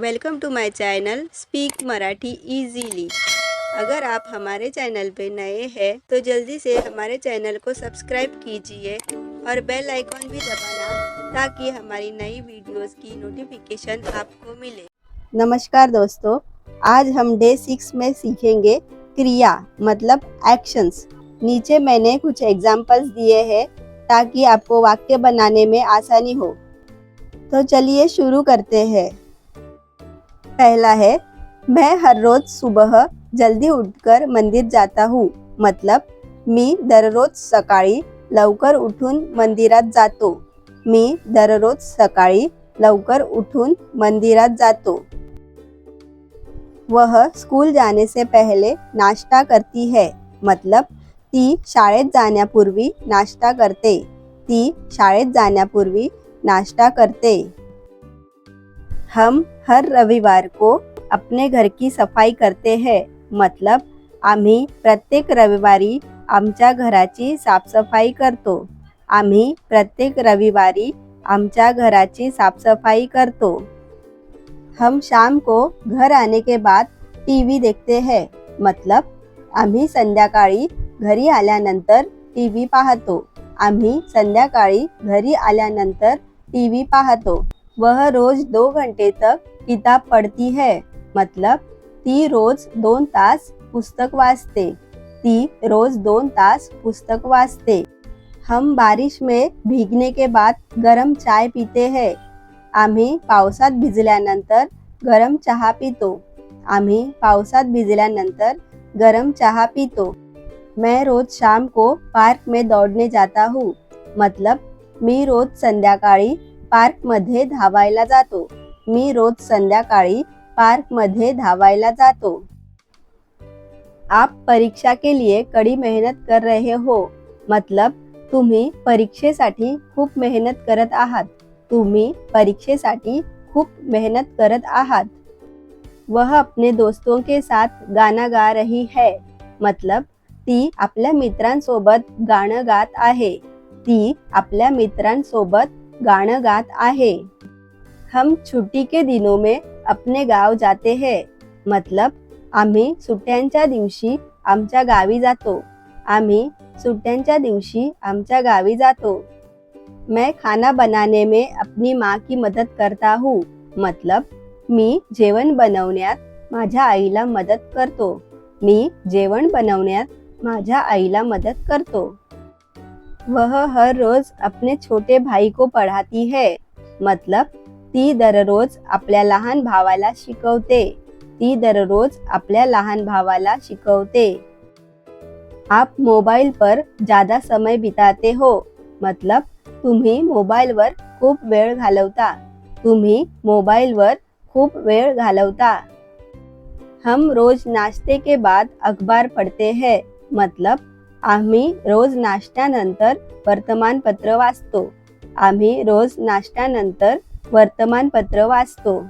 Welcome to my channel speak Marathi easily अगर आप हमारे चैनल पे नए हैं तो जल्दी से हमारे चैनल को सब्सक्राइब कीजिए और बेल आइकॉन भी दबाना ताकि हमारी नई वीडियोस की नोटिफिकेशन आपको मिले। नमस्कार दोस्तों, आज हम डे सिक्स में सीखेंगे क्रिया मतलब एक्शंस नीचे मैंने कुछ एग्जाम्पल्स दिए हैं ताकि आपको वाक्य बनाने में आसानी हो। तो चलिए शुरू करते हैं। पहला है मैं हर रोज सुबह जल्दी उठकर मंदिर जाता हूँ। मतलब मी दररोज सकाळी लवकर उठून मंदिरात जातो। मी दररोज सकाळी लवकर उठून मंदिरात जातो। वह स्कूल जाने से पहले नाश्ता करती है। मतलब ती शाळेत जाण्यापूर्वी नाश्ता करते। ती शाळेत जाण्यापूर्वी नाश्ता करते। हम हर रविवार को अपने घर की सफाई करते हैं। मतलब आम्ही प्रत्येक रविवारी आमच्या घराची साफसफाई करतो। आम्ही प्रत्येक रविवारी आमच्या घराची साफसफाई करतो। हम शाम को घर आने के बाद टी व्ही देखते हैं। मतलब आम्ही संध्याकाळी घरी आल्यानंतर टी व्ही पाहतो। आम्ही संध्याकाळी घरी आल्यानंतर टी व्ही पाहतो। वह रोज दो घंटे तक किताब पढ़ती है। मतलब ती रोज दोन तास पुस्तक वाचते। ती रोज दोन तास पुस्तक वाचते। हम बारिश में भीगने के बाद गरम चाय पीते हैं। आम्ही पावसात भिजल्यानंतर गरम चहा पितो। आम्ही पावसात भिजल्यानंतर गरम चहा पितो। मैं रोज शाम को पार्क में दौड़ने जाता हूँ। मतलब मी रोज संध्याकाळी पार्कमध्ये धावायला जातो. मी रोज संध्याकाळी पार्कमध्ये धावायला जातो. आप परीक्षा के लिए कड़ी मेहनत कर रहे हो. मतलब तुम्ही परीक्षेसाठी खूप मेहनत करत आहात. तुम्ही परीक्षेसाठी खूप मेहनत करत आहात. वह अपने दोस्तों के साथ गाना गा रही है. मतलब ती आपल्या मित्रांसोबत गाणं गात आहे. ती आपल्या मित्रांसोबत गाणं गात आहे. हम छुट्टी के दिनों में अपने गाव जाते हैं. मतलब आम्ही सुट्ट्यांच्या दिवशी आमच्या गावी जातो. आम्ही सुट्ट्यांच्या दिवशी आमच्या गावी जातो. मैं खाना बनाने में अपनी माँ की मदद करता हूँ. मतलब मी जेवण बनवण्यात माझ्या आईला मदत करतो. मी जेवण बनवण्यात माझ्या आईला मदत करतो. वह हर रोज अपने छोटे भाई को पढ़ाती है। मतलब ती दररोज आपल्या लहान भावाला शिकवते। ती दररोज आपल्या लहान भावाला शिकवते। आप मोबाइल पर ज्यादा समय बिताते हो। मतलब तुम्ही मोबाईलवर खूप वेळ घालवता। तुम्ही मोबाईलवर खूप वेळ घालवता। हम रोज नाश्ते के बाद अखबार पढ़ते हैं। मतलब आम्ही रोज नाश्त्यानंतर वर्तमानपत्र वाचतो. आम्ही रोज नाश्त्यानंतर वर्तमानपत्र वाचतो.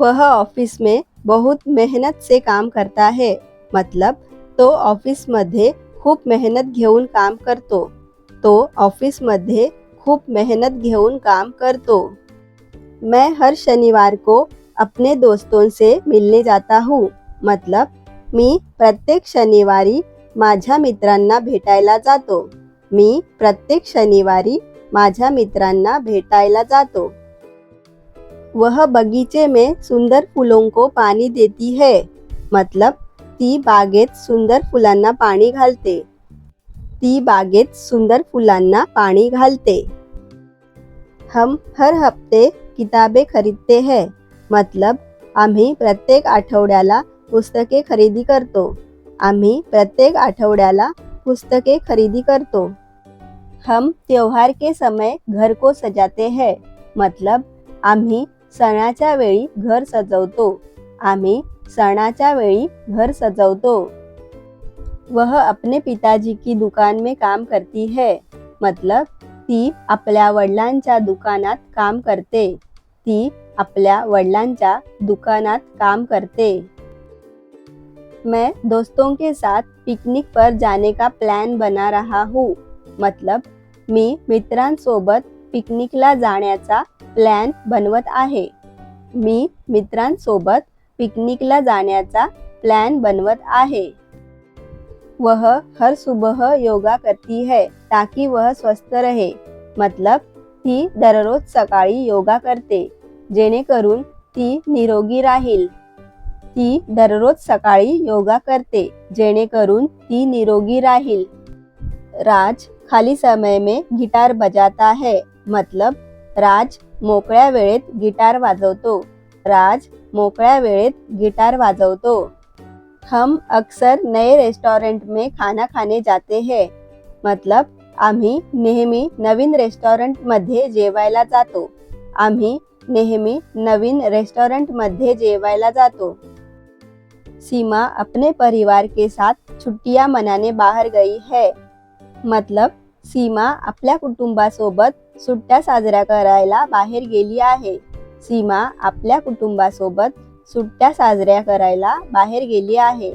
वह ऑफ़िस में बहुत मेहनत से काम करता है. मतलब तो ऑफ़िस मध्ये खूप मेहनत घेऊन काम करतो. तो ऑफ़िस मध्ये खूप मेहनत घेऊन काम करतो. मैं हर शनिवार को अपने दोस्तों से मिलने जाता हूँ. मतलब मी प्रत्येक शनिवारी माझ्या मित्रांना भेटायला जातो. मी प्रत्येक शनिवारी माझ्या मित्रांना भेटायला जातो. वह बगीचे में सुंदर फूलों को पानी देती है. मतलब ती बागेत सुंदर फुलांना पाणी घालते. ती बागेत सुंदर फुलांना पाणी घालते. हम हर हफ्ते किताबे खरीदते हैं. मतलब आम्ही प्रत्येक आठवड्याला पुस्तके खरेदी करतो. आम्ही प्रत्येक आठवड्याला पुस्तके खरेदी करतो. हम त्योहार के समय घर को सजाते हैं. मतलब आम्ही सणाच्या वेळी घर सजवतो. आम्ही सणाच्या वेळी घर सजवतो. वह अपने पिताजी की दुकान में काम करती है. मतलब ती आपल्या वडिलांच्या दुकानात काम करते. ती आपल्या वडिलांच्या दुकानात काम करते. मैं दोस्तों के साथ पिकनिक पर जाने का प्लॅन बना रहा हूँ। मतलब मी मित्रांसोबत पिकनिकला जाण्याचा प्लॅन बनवत आहे। मी मित्रांसोबत पिकनिकला जाण्याचा प्लॅन बनवत आहे। वह हर सुबह योगा करती है ताकि वह स्वस्थ रहे। मतलब ती दररोज सकाळी योगा करते जेणेकरून ती निरोगी राहील। ती दररोज सकाळी योगा करते जेणेकरून ती निरोगी राहील. राज खाली समय में गिटार बजाता है मतलब राज मोकळ्या वेळेत गिटार वाजवतो. राज मोकळ्या वेळेत गिटार वाजवतो. हम अक्सर नए रेस्टॉरंट में खाना खाने जाते हैं मतलब आम्ही नेहमी नवीन रेस्टॉरंटमध्ये जेवायला जातो. आम्ही नेहमी नवीन रेस्टॉरंटमध्ये जेवायला जातो. सीमा अपने परिवार के साथ छुट्टियां मनाने बाहर गई है। मतलब सीमा आपल्या कुटुंबासोबत सुट्ट्या साजऱ्या करायला बाहेर गेली आहे. सीमा आपल्या कुटुंबासोबत सुट्ट्या साजऱ्या करायला बाहेर गेली आहे.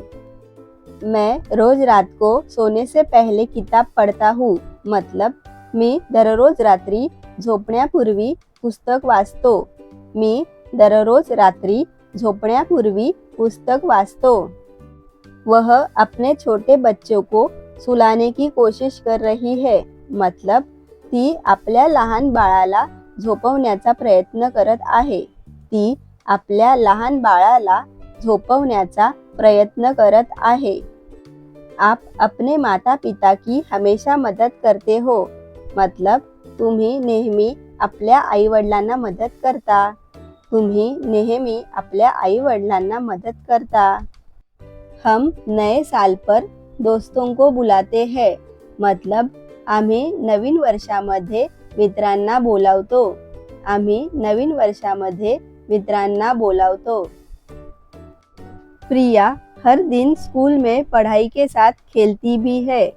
मैं रोज रात को सोने से पहले किताब पढ़ता हूँ. मतलब मी दररोज रात्री झोपण्यापूर्वी पुस्तक वाचतो. मी दररोज रात्री झोपण्यापूर्वी पुस्तक वाचतो। वह अपने छोटे बच्चों को सुलाने की कोशिश कर रही है। मतलब ती आपल्या लहान बाळाला झोपवण्याचा प्रयत्न करत आहे। ती आपल्या लहान बाळाला झोपवण्याचा प्रयत्न करत आहे। आप अपने माता पिता की हमेशा मदत करते हो। मतलब तुम्ही नेहमी आपल्या आई वडिलांना मदत करता। तुम्ही नेहमी आपल्या आई वडिलांना मदत करता. हम नए साल पर दोस्तों को बुलाते हैं. मतलब आम्ही नवीन वर्षामध्ये मित्रांना बोलावतो. आम्ही नवीन वर्षामध्ये मित्रांना बोलावतो. प्रिया हर दिन स्कूल में पढ़ाई के साथ खेलती भी है.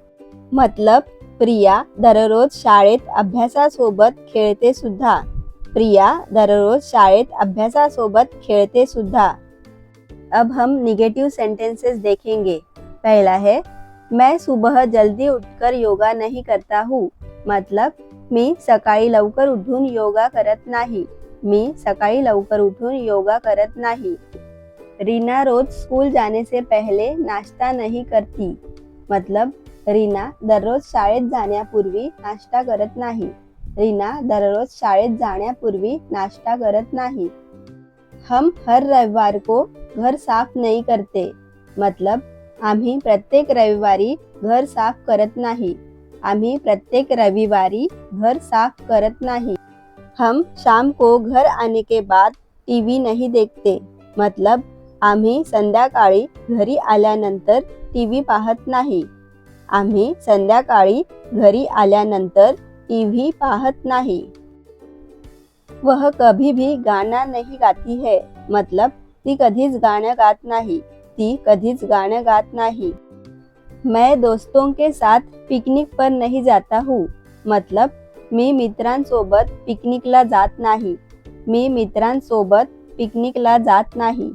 मतलब प्रिया दररोज शाळेत अभ्यासासोबत खेळते सुद्धा. प्रिया दररोज शाळेत अभ्यासासोबत खेळते सुद्धा. अब हम निगेटिव सेंटेंसेस देखेंगे. पहला है, मैं सुबह जल्दी उठकर योगा नहीं करता हूँ. मतलब मी सकाळी लवकर उठून योगा करत नाही. मी सकाळी लवकर उठून योगा करत नाही. रीना रोज स्कूल जाने से पहले नाश्ता नहीं करती. मतलब रीना दररोज शाळेत जाण्यापूर्वी नाश्ता करत नाही. रीना दररोज शाळेत जाण्यापूर्वी नाश्ता करत नाही. हम हर रविवार को घर साफ नहीं करते. मतलब आम्ही प्रत्येक रविवारी घर साफ करत नाही. आम्ही प्रत्येक रविवारी घर साफ करत नाही. हम शाम को घर आने के बाद टीवी नहीं देखते. मतलब आम्ही संध्याकाळी घरी आल्यानंतर टीव्ही पाहत नाही. आम्ही संध्याकाळी घरी आल्यानंतर टीव्ही पाहत नाही. वह कभी भी गाना नहीं गाती है. मतलब ती कधीच गाणं गात नाही. ती कधीच गाणं गात नाही. मैं दोस्तों के साथ पिकनिक पर नहीं जाता हूँ. मतलब मी मित्रांसोबत पिकनिकला जात नाही. मी मित्रांसोबत पिकनिकला जात नाही.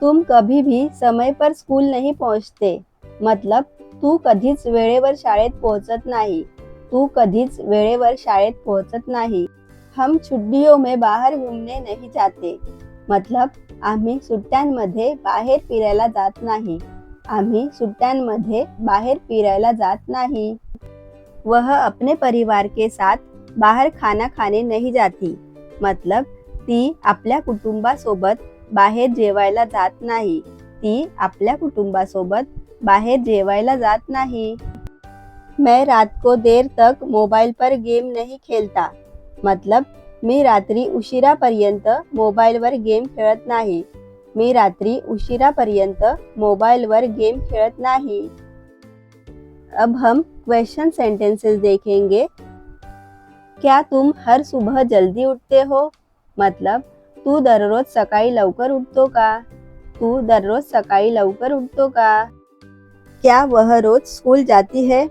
तुम कभी भी समय पर स्कूल नहीं पहुँचते. मतलब तू कधीच वेळेवर शाळेत पोहोचत नाही. तू कधीच वेळेवर शाळेत पोहोचत नाही. हम छुट्टियों में बाहर घूमने नहीं जाते. मतलब आम्ही सुट्ट्यांमध्ये बाहेर फिरायला जात नाही. आम्ही सुट्ट्यांमध्ये बाहेर फिरायला जात नाही. वह अपने परिवार के साथ बाहर खाना खाने नहीं जाती. मतलब ती आपल्या कुटुंबासोबत बाहेर जेवायला जात नाही. ती आपल्या कुटुंबासोबत बाहेर जेवायला जात नाही. मैं रात को देर तक मोबाईल पर गेम नहीं खेलता। मतलब मी रात्री उशिरापर्यंत मोबाईलवर गेम खेळत नाही। मी रात्री उशिरापर्यंत मोबाईलवर गेम खेळत नाही। अब हम क्वेश्चन सेंटेंसेस देखेंगे। क्या तुम हर सुबह जल्दी उठते हो? मतलब तू दररोज सकाळी लवकर उठतो का? तू दररोज सकाळी लवकर उठतो का? क्या वह रोज स्कूल जाती है?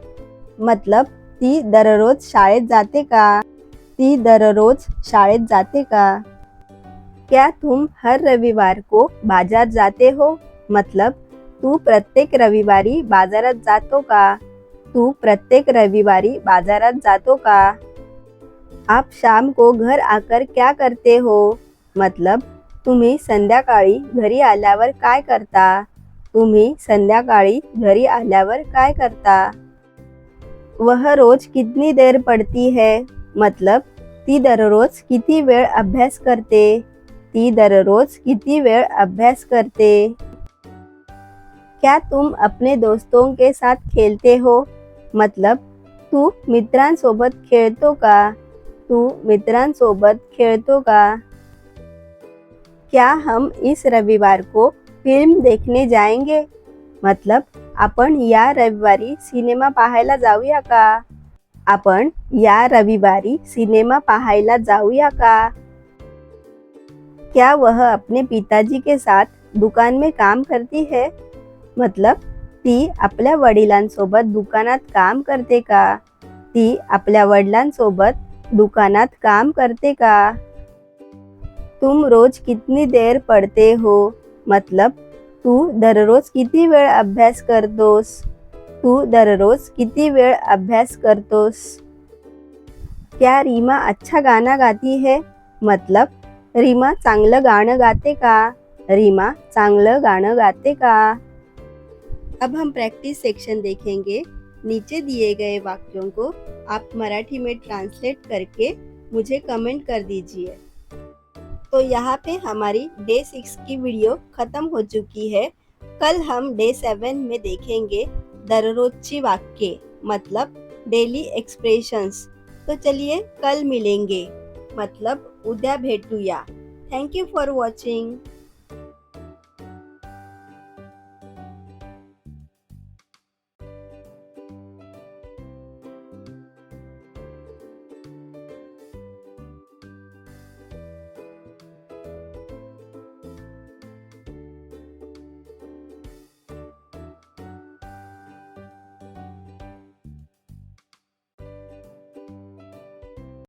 मतलब ती दररोज शाळेत जाते का? ती दररोज शाळेत जाते का? क्या तुम हर रविवार को बाजार जाते हो? मतलब तू प्रत्येक रविवारी बाजारात जातो का? तू प्रत्येक रविवारी बाजारात जातो का? आप शाम को घर आकर क्या करते हो? मतलब तुम्ही संध्याकाळी घरी आल्यावर काय करता? तुम्ही संध्याकाळी घरी आल्यावर काय करता? वह रोज कितनी देर पढ़ती है? मतलब ती दररोज किती वेळ अभ्यास करते? ती दररोज किती वेळ अभ्यास करते? क्या तुम अपने दोस्तों के साथ खेलते हो? मतलब तू मित्रांसोबत खेळतो का? तू मित्रांसोबत खेळतो का? क्या हम इस रविवार को फ़िल्म देखने जाएँगे? मतलब आपण या रविवारी सिनेमा पाहायला जाऊया का? आपण या रविवारी सिनेमा पाहायला जाऊया का? क्या वह अपने पिताजी के साथ दुकान में काम करती है? मतलब ती आपल्या वडिलांसोबत दुकानात काम करते का? ती आपल्या वडिलांसोबत दुकानात काम करते का? तुम रोज कितनी देर पढ़ते हो? मतलब तू दररोज किती वेळ अभ्यास करतोस? तू दररोज किती वेळ अभ्यास करतोस? क्या रीमा अच्छा गाना गाती है? मतलब रीमा चांगलं गाणं गाते का? रीमा चांगलं गाणं गाते का? अब हम प्रैक्टिस सेक्शन देखेंगे। नीचे दिए गए वाक्यों को आप मराठी में ट्रांसलेट करके मुझे कमेंट कर दीजिए। तो यहाँ पे हमारी डे सिक्स की वीडियो खत्म हो चुकी है। कल हम डे सेवन में देखेंगे दररोजची वाक्य मतलब डेली एक्सप्रेशंस तो चलिए कल मिलेंगे मतलब उद्या भेटूया। Thank you for watching